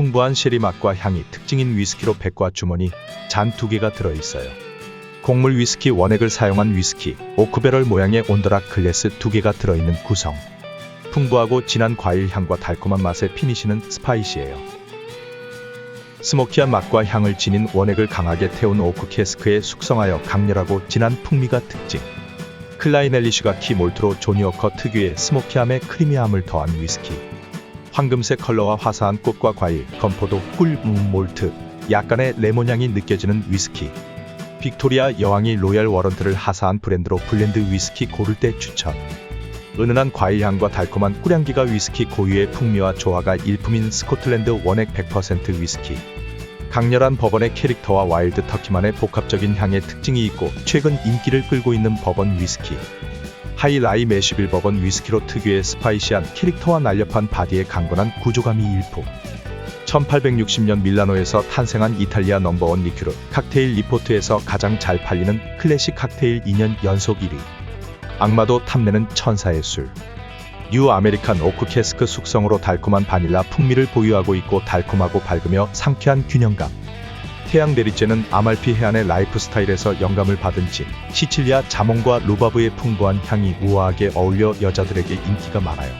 풍부한 쉐리 맛과 향이 특징인 위스키로 백과 주머니 잔 두 개가 들어 있어요. 곡물 위스키 원액을 사용한 위스키, 오크베럴 모양의 온더락 글래스 두 개가 들어 있는 구성. 풍부하고 진한 과일 향과 달콤한 맛의 피니시는 스파이시예요. 스모키한 맛과 향을 지닌 원액을 강하게 태운 오크 캐스크에 숙성하여 강렬하고 진한 풍미가 특징. 클라이넬리슈가 키 몰트로 조니워커 특유의 스모키함에 크리미함을 더한 위스키. 황금색 컬러와 화사한 꽃과 과일, 건포도, 꿀, 음, 몰트, 약간의 레몬향이 느껴지는 위스키. 빅토리아 여왕이 로얄 워런트를 하사한 브랜드로 블렌드 위스키 고를 때 추천. 은은한 과일향과 달콤한 꿀향기가 위스키 고유의 풍미와 조화가 일품인 스코틀랜드 원액 100% 위스키. 강렬한 버번의 캐릭터와 와일드 터키만의 복합적인 향의 특징이 있고 최근 인기를 끌고 있는 버번 위스키. 하이라이 매시 빌 버번 위스키로 특유의 스파이시한 캐릭터와 날렵한 바디의 강건한 구조감이 일품. 1860년 밀라노에서 탄생한 이탈리아 넘버원 리큐르 칵테일 리포트에서 가장 잘 팔리는 클래식 칵테일 2년 연속 1위. 악마도 탐내는 천사의 술. 뉴 아메리칸 오크 캐스크 숙성으로 달콤한 바닐라 풍미를 보유하고 있고 달콤하고 밝으며 상쾌한 균형감. 태양 대리째는 아말피 해안의 라이프 스타일에서 영감을 받은 진, 시칠리아 자몽과 루바브의 풍부한 향이 우아하게 어울려 여자들에게 인기가 많아요.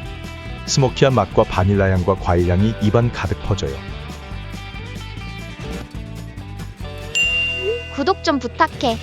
스모키한 맛과 바닐라 향과 과일 향이 입안 가득 퍼져요. 구독 좀 부탁해.